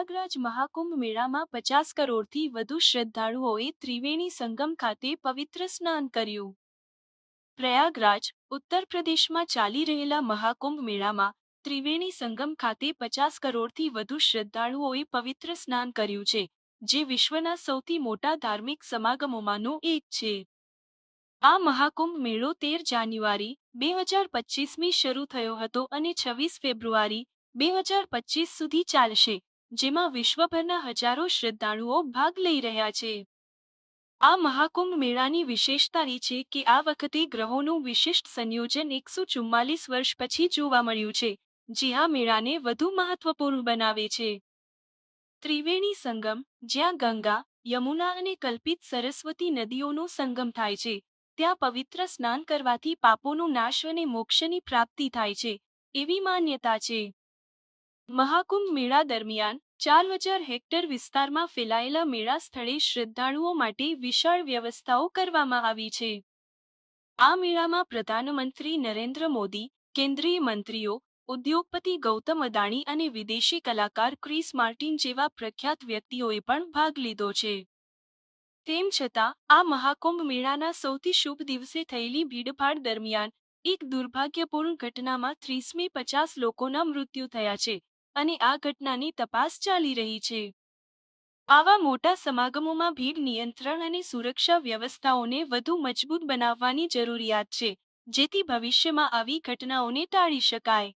પ્રયાગરાજ મહાકુંભ મેળામાં પચાસ કરોડથી વધુ શ્રદ્ધાળુઓએ ત્રિવેણી સંગમ ખાતે પવિત્ર સ્નાન કર્યું. પ્રયાગરાજ, ઉત્તર પ્રદેશમાં ચાલી રહેલા મહાકુંભ મેળામાં ત્રિવેણી સંગમ ખાતે પચાસ કરોડથી વધુ શ્રદ્ધાળુઓએ પવિત્ર સ્નાન કર્યું છે, જે વિશ્વના સૌથી મોટા ધાર્મિક સમાગમોમાંનો એક છે. આ મહાકુંભ મેળો તેર જાન્યુઆરી, બે હજાર પચીસમી શરૂ થયો હતો અને છવ્વીસ ફેબ્રુઆરી, બે હજાર પચીસ સુધી ચાલશે. જેમાં વિશ્વભરના હજારો શ્રદ્ધાળુઓ ભાગ લઈ રહ્યા છે. આ મહાકુંભ મેળાની વિશેષતા એ છે કે આ વખતે ગ્રહોનું વિશિષ્ટ સંયોજન એકસો ચુમ્માલીસ વર્ષ પછી જોવા મળ્યું છે, જે આ મેળાને વધુ મહત્વપૂર્ણ બનાવે છે. ત્રિવેણી સંગમ, જ્યાં ગંગા, યમુના અને કલ્પિત સરસ્વતી નદીઓનો સંગમ થાય છે, ત્યાં પવિત્ર સ્નાન કરવાથી પાપોનો નાશ અને મોક્ષની પ્રાપ્તિ થાય છે, એવી માન્યતા છે. મહાકુંભ મેળા દરમિયાન ચાર હજાર હેક્ટર વિસ્તારમાં ફેલાયેલા મેળા સ્થળે શ્રદ્ધાળુઓ માટે વિશાળ વ્યવસ્થાઓ કરવામાં આવી છે. આ મેળામાં પ્રધાનમંત્રી નરેન્દ્ર મોદી, કેન્દ્રીય મંત્રીઓ, ઉદ્યોગપતિ ગૌતમ અદાણી અને વિદેશી કલાકાર ક્રિસ માર્ટિન જેવા પ્રખ્યાત વ્યક્તિઓએ પણ ભાગ લીધો છે. તેમ છતાં, આ મહાકુંભ મેળાના સૌથી શુભ દિવસે થયેલી ભીડભાડ દરમિયાન એક દુર્ભાગ્યપૂર્ણ ઘટનામાં ત્રીસમી પચાસ લોકોના મૃત્યુ થયા છે. અને આ ઘટનાની તપાસ ચાલી રહી છે. આવા મોટા સમાગમોમાં ભીડ નિયંત્રણ અને સુરક્ષા વ્યવસ્થાઓને વધુ મજબૂત બનાવવાની જરૂરિયાત છે, જેથી ભવિષ્યમાં આવી ઘટનાઓને ટાળી શકાય.